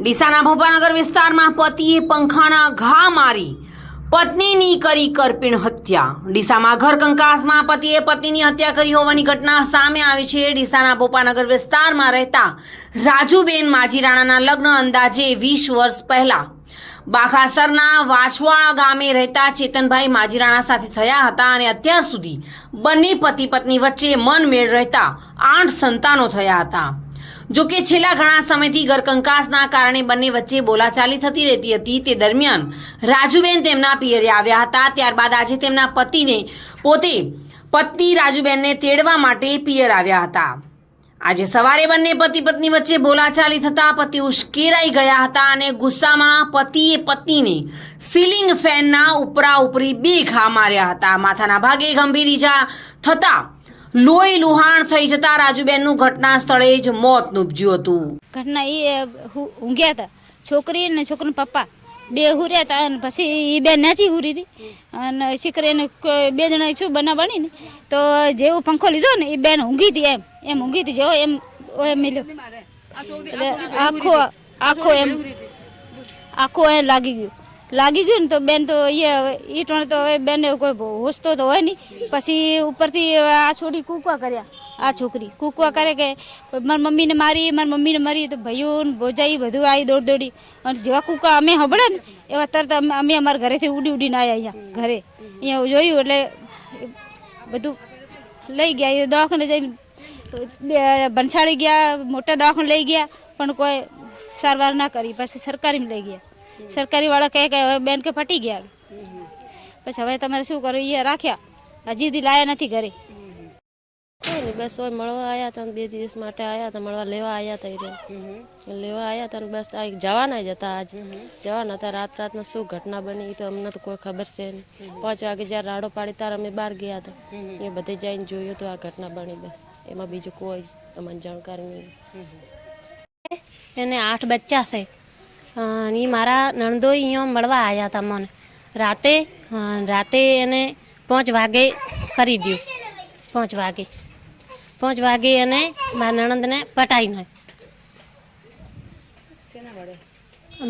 ડીસાના ભોપાનગર વિસ્તારમાં પતિએ પંખાના ઘા મારી પત્નીની કરી કરપીણ હત્યા. ડીસામાં ઘર કંકાસમાં પતિએ પત્નીની હત્યા કરી હોવાની ઘટના સામે આવી છે. ડીસાના ભોપાનગર વિસ્તારમાં રહેતા રાજુબેન માજીરાણાના લગ્ન અંદાજે વીસ વર્ષ પહેલા. બાખાસરના વાછવાળા ગામે રહેતા ચેતનભાઈ માજીરાણા સાથે થયા હતા અને અત્યાર સુધી બંને પતિ પત્ની વચ્ચે મનમેળ રહેતા આઠ સંતાનો થયા હતા. જો કે છેલ્લા ઘણા સમયથી ઘરકંકાસના કારણે બંને વચ્ચે બોલાચાલી થતી રહેતી હતી. તે દરમિયાન રાજુબેન તેમના પિયરે આવ્યા હતા. ત્યારબાદ આજે તેમના પતિને પોતે પત્ની રાજુબેનને તેડવા માટે પિયર આવ્યા હતા. આજે સવારે બંને પતિ પત્ની વચ્ચે બોલાચાલી થતા પતિ ઉશ્કેરાઈ ગયા હતા અને ગુસ્સામાં પતિએ પત્નીને સીલિંગ ફેનના ઉપરા ઉપરી બે ઘા માર્યા હતા. માથાના ભાગે ગંભીર ઈજા થતા લોહી લુહાણ થઈ જતા રાજુબેનનું ઘટના સ્થળે જ મોત નીપજ્યું હતું. ઘટના એ ઊંઘ્યા હતા. છોકરી અને છોકરીના પપ્પા બે હુર્યા હતા અને પછી એ બે નાચી હુરી હતી. અને છોકરીને કોઈ બે જણા છું બના બની ને, તો જેવો પંખો લીધો ને એ બેન ઊંઘી હતી એમ. એમ ઊંઘી હતી, જેવો એમ મિલ્યો. આખો આખો એમ, આખો એ લાગી ગયું. લાગી ગયું ને તો બેન તો એ ટોણે તો હવે બેન કોઈ હોસતો તો હોય નહીં. પછી ઉપરથી આ છોડી કૂકવા કર્યા, આ છોકરી. કૂકવા કરે કે મારી મમ્મીને મારી મારી મમ્મીને મારી, તો ભાઈઓ ભોજાઈ બધું આવી દોડ દોડી. અને જેવા કૂકા અમે હબળે ને, એવા તરત અમે અમે અમારા ઘરેથી ઉડી ઉડીને આવ્યા અહીંયા, ઘરે. અહીંયા જોયું એટલે બધું લઈ ગયા, એ દવાખાને જઈને બે- ગયા, મોટા દવાખાને લઈ ગયા, પણ કોઈ સારવાર ના કરી, પછી સરકારીમાં લઈ ગયા. સરકારી વાળા કહે કે હવે બેન કે ફટી ગયા. પછી હવે તમારે શું કરવું? એ રાખ્યા. હજી દી લાયા નથી ઘરે. બસ હોય મળવા આવ્યા હતા બે દિવસ માટે આવ્યા હતા મળવા લેવા આવ્યા હતા લેવા આવ્યા હતા બસ આ જવાના જ હતા આજ. જવાના હતા રાત રાતના શું ઘટના બની એ તો અમને તો કોઈ ખબર છે નહીં પાંચ વાગે જ્યારે રાડો પાડી ત્યારે અમે બહાર ગયા હતા એ બધે જઈને જોયું તો આ ઘટના બની બસ. એમાં બીજું કોઈ અમને જાણકારી નહીં એને આઠ બચ્ચા છે. ઈ મારા નણદોઈ અહીંયા મળવા આવ્યા હતા મને. રાતે રાતે એને પાંચ વાગે કરી દઉં પાંચ વાગે. પાંચ વાગે એને મારા નણંદને પટાવી નાખ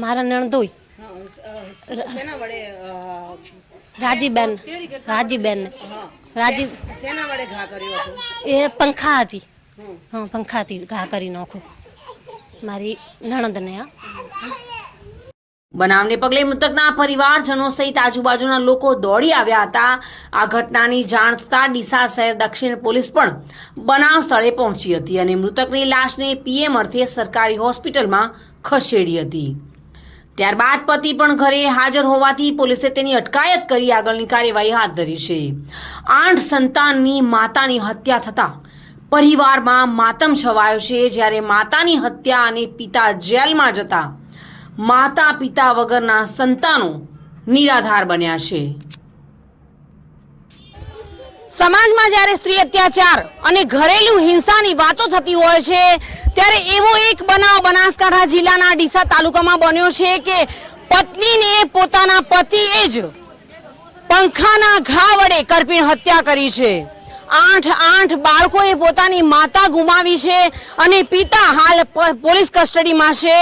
મારા નણદોઈ રાજીબેન રાજીબેન. રાજી એ પંખા હતી. હા પંખાથી ઘા કરી નાખો. મારી નણંદને હા. બનાવને પગલે મૃતકના પરિવારજનો સહિત આજુબાજુના લોકો દોડી આવ્યા હતા. આ ઘટનાની જાણ થતાં ડીસા શહેર દક્ષિણ પોલીસ પણ બનાવ સ્થળે પહોંચી હતી અને મૃતકની લાશને પીએમ અર્થે સરકારી હોસ્પિટલમાં ખસેડી હતી. ત્યારબાદ પતિ પણ ઘરે હાજર હોવાથી પોલીસે તેની અટકાયત કરી આગળની કાર્યવાહી હાથ ધરી છે. આઠ સંતાનની માતાની હત્યા થતાં પરિવારમાં માતમ છવાયો છે. જ્યારે માતાની હત્યા અને પિતા જેલમાં જતા માતા પિતા વગરના સંતાનો નિરાધાર બન્યા છે. સમાજમાં જ્યારે સ્ત્રી અત્યાચાર અને ઘરેલું હિંસાની વાતો થતી હોય છે, ત્યારે એવો એક બનાવ બનાસકાંઠા જિલ્લાના ડીસા તાલુકામાં બન્યો છે કે પત્નીને પોતાના પતિએ જ પંખાના ઘા વડે કરપીણ હત્યા કરી છે. આઠ આઠ બાળકોએ પોતાની માતા ગુમાવી છે અને પિતા હાલ પોલીસ કસ્ટડીમાં છે.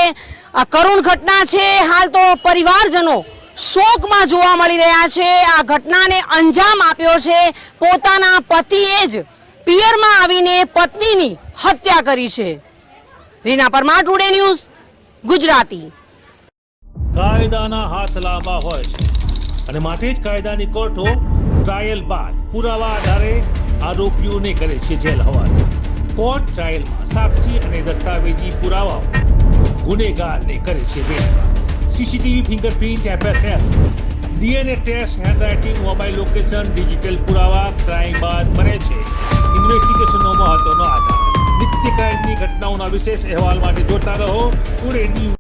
આ કરુણ ઘટના છે. હાલ તો પરિવારજનો શોકમાં જોવા મળી રહ્યા છે. આ ઘટનાને અંજામ આપ્યો છે. પોતાના પતિએ જ પિયરમાં આવીને પત્નીની હત્યા કરી છે. Reena Parmar, today news, Gujarati. કાયદાના હાથ લાંબા હોય છે. અને માટે જ કાયદાની કોર્ટો ટ્રાયલ બાદ પુરાવા આધારે આરોપીઓને કરે છે જેલ હવાલે. કોર્ટ ટ્રાયલમાં સાક્ષી અને દસ્તાવેજી પુરાવાઓ ગુનેગારને કરે છે બેદખલ CCTV fingerprint FSL. DNA test handwriting mobile location digital પુરાવા ક્રાઇમ બાદ બને છે. ઇન્વેસ્ટિગેશનનો મહત્વનો આધાર. નિત્ય ક્રાઇમની ઘટનાઓના વિશેષ અહેવાલ માટે જોતા રહો. Today news